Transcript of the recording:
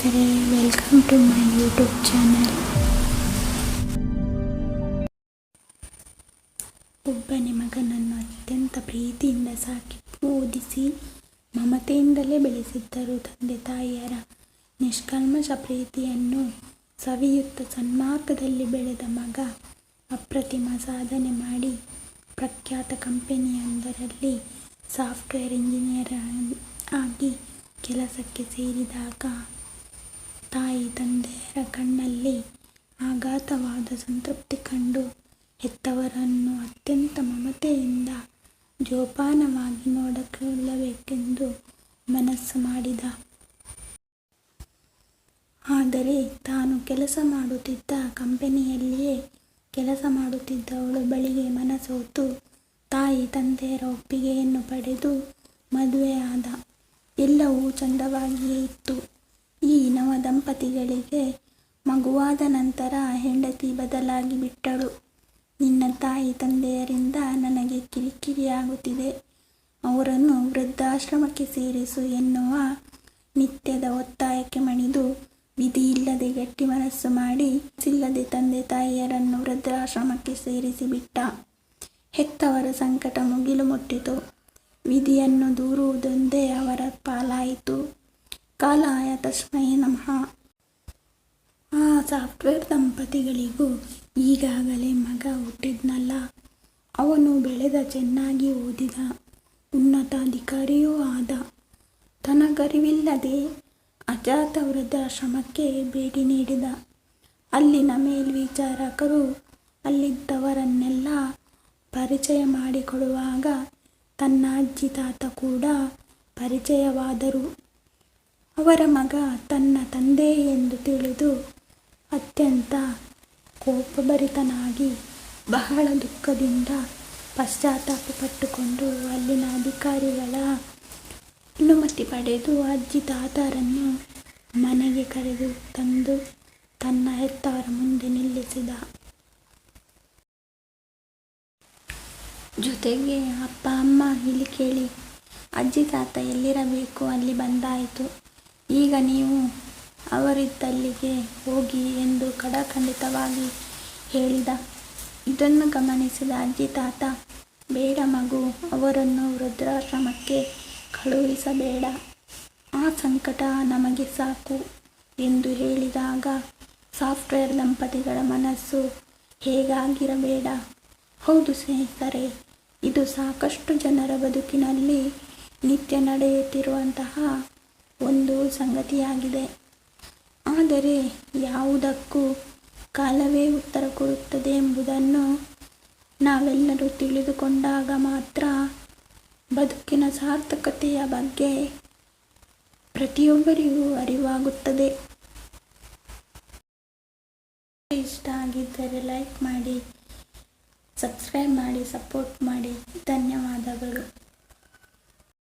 ಸ್ನೇಹಿತರೆ welcome to my YouTube channel ಒಬ್ಬನೇ ಮಗನನ್ನು ಅತ್ಯಂತ ಪ್ರೀತಿಯಿಂದ ಸಾಕಿ ಓದಿಸಿ ಮಮತೆಯಿಂದಲೇ ಬೆಳೆಸಿದ್ದರು ತಂದೆ ತಾಯಿಯರ ನಿಷ್ಕಲ್ಮಶ ಪ್ರೀತಿಯನ್ನು ಸವಿಯುತ್ತ ಸನ್ಮಾರ್ಗದಲ್ಲಿ ಬೆಳೆದ ಮಗ ಅಪ್ರತಿಮ ಸಾಧನೆ ಮಾಡಿ ಪ್ರಖ್ಯಾತ ಕಂಪೆನಿಯೊಂದರಲ್ಲಿ ಸಾಫ್ಟ್ವೇರ್ ಇಂಜಿನಿಯರ್ ಆಗಿ ಕೆಲಸಕ್ಕೆ ಸೇರಿದಾಗ ತಾಯಿ ತಂದೆಯರ ಕಣ್ಣಲ್ಲಿ ಆಘಾತವಾದ ಸಂತೃಪ್ತಿ ಕಂಡು ಹೆತ್ತವರನ್ನು ಅತ್ಯಂತ ಮಮತೆಯಿಂದ ಜೋಪಾನವಾಗಿ ನೋಡಿಕೊಳ್ಳಬೇಕೆಂದು ಮನಸ್ಸು ಮಾಡಿದ. ಆದರೆ ತಾನು ಕೆಲಸ ಮಾಡುತ್ತಿದ್ದ ಕಂಪನಿಯಲ್ಲಿಯೇ ಕೆಲಸ ಮಾಡುತ್ತಿದ್ದವಳು ಬಳಿಗೆ ಮನಸೋತು ತಾಯಿ ತಂದೆಯರ ಒಪ್ಪಿಗೆಯನ್ನು ಪಡೆದು ಮದುವೆಯಾದ. ಎಲ್ಲವೂ ಚಂದವಾಗಿಯೇ ಇತ್ತು. ಈ ನವ ದಂಪತಿಗಳಿಗೆ ಮಗುವಾದ ನಂತರ ಹೆಂಡತಿ ಬದಲಾಗಿ ಬಿಟ್ಟಳು. ನಿನ್ನ ತಾಯಿ ತಂದೆಯರಿಂದ ನನಗೆ ಕಿರಿಕಿರಿಯಾಗುತ್ತಿದೆ. ಅವರನ್ನು ವೃದ್ಧಾಶ್ರಮಕ್ಕೆ ಸೇರಿಸು ಎನ್ನುವ ನಿತ್ಯದ ಒತ್ತಾಯಕ್ಕೆ ಮಣಿದು ವಿಧಿಯಿಲ್ಲದೆ ಗಟ್ಟಿ ಮನಸ್ಸು ಮಾಡಿ ಸಿಲ್ಲದೆ ತಂದೆ ತಾಯಿಯರನ್ನು ವೃದ್ಧಾಶ್ರಮಕ್ಕೆ ಸೇರಿಸಿಬಿಟ್ಟ. ಹೆತ್ತವರ ಸಂಕಟ ಮುಗಿಲು ಮುಟ್ಟಿತು. ವಿಧಿಯನ್ನು ದೂರುವುದೊಂದೇ ಅವರ ಪಾಲಾಯಿತು. ಕಾಲಾಯ ತಸ್ಮೈ ನಮಃ. ಆ ಸಾಫ್ಟ್ವೇರ್ ದಂಪತಿಗಳಿಗೂ ಈಗಾಗಲೇ ಮಗ ಹುಟ್ಟಿದ್ನಲ್ಲ. ಅವನು ಬೆಳೆದ ಚೆನ್ನಾಗಿ ಓದಿದ. ಉನ್ನತ ಅಧಿಕಾರಿಯೂ ಆದ. ತನಗರಿವಿಲ್ಲದೆ ಅಜಾತ ವೃದ್ಧಾಶ್ರಮಕ್ಕೆ ಭೇಟಿ ನೀಡಿದ. ಅಲ್ಲಿನ ಮೇಲ್ವಿಚಾರಕರು ಅಲ್ಲಿದ್ದವರನ್ನೆಲ್ಲ ಪರಿಚಯ ಮಾಡಿಕೊಡುವಾಗ ತನ್ನ ಅಜ್ಜಿ ತಾತ ಕೂಡ ಪರಿಚಯವಾದರು. ಅವರ ಮಗ ತನ್ನ ತಂದೆ ಎಂದು ತಿಳಿದು ಅತ್ಯಂತ ಕೋಪಭರಿತನಾಗಿ ಬಹಳ ದುಃಖದಿಂದ ಪಶ್ಚಾತ್ತಾಪ ಪಟ್ಟುಕೊಂಡು ಅಲ್ಲಿನ ಅಧಿಕಾರಿಗಳ ಅನುಮತಿ ಪಡೆದು ಅಜ್ಜಿ ತಾತರನ್ನು ಮನೆಗೆ ಕರೆದು ತಂದು ತನ್ನ ಹೆತ್ತವರ ಮುಂದೆ ನಿಲ್ಲಿಸಿದ. ಜೊತೆಗೆ ಅಪ್ಪ, ಅಮ್ಮ, ಇಲ್ಲಿ ಕೇಳಿ. ಅಜ್ಜಿ ತಾತ ಎಲ್ಲಿರಬೇಕು ಅಲ್ಲಿ ಬಂದಾಯಿತು. ಈಗ ನೀವು ಅವರಿದ್ದಲ್ಲಿಗೆ ಹೋಗಿ ಎಂದು ಖಡಾಖಂಡಿತವಾಗಿ ಹೇಳಿದ. ಇದನ್ನು ಗಮನಿಸಿದ ಅಜ್ಜಿ ತಾತ, ಬೇಡ ಮಗು, ಅವರನ್ನು ವೃದ್ಧಾಶ್ರಮಕ್ಕೆ ಕಳುಹಿಸಬೇಡ. ಆ ಸಂಕಟ ನಮಗೆ ಸಾಕು ಎಂದು ಹೇಳಿದಾಗ ಸಾಫ್ಟ್ವೇರ್ ದಂಪತಿಗಳ ಮನಸ್ಸು ಹೇಗಾಗಿರಬೇಡ. ಹೌದು ಸ್ನೇಹಿತರೆ, ಇದು ಸಾಕಷ್ಟು ಜನರ ಬದುಕಿನಲ್ಲಿ ನಿತ್ಯ ನಡೆಯುತ್ತಿರುವಂತಹ ಒಂದು ಸಂಗತಿಯಾಗಿದೆ. ಆದರೆ ಯಾವುದಕ್ಕೂ ಕಾಲವೇ ಉತ್ತರ ಕೊಡುತ್ತದೆ ಎಂಬುದನ್ನು ನಾವೆಲ್ಲರೂ ತಿಳಿದುಕೊಂಡಾಗ ಮಾತ್ರ ಬದುಕಿನ ಸಾರ್ಥಕತೆಯ ಬಗ್ಗೆ ಪ್ರತಿಯೊಬ್ಬರಿಗೂ ಅರಿವಾಗುತ್ತದೆ. ಇಷ್ಟ ಆಗಿದ್ದರೆ ಲೈಕ್ ಮಾಡಿ, ಸಬ್ಸ್ಕ್ರೈಬ್ ಮಾಡಿ ಸಪೋರ್ಟ್ ಮಾಡಿ ಧನ್ಯವಾದಗಳು.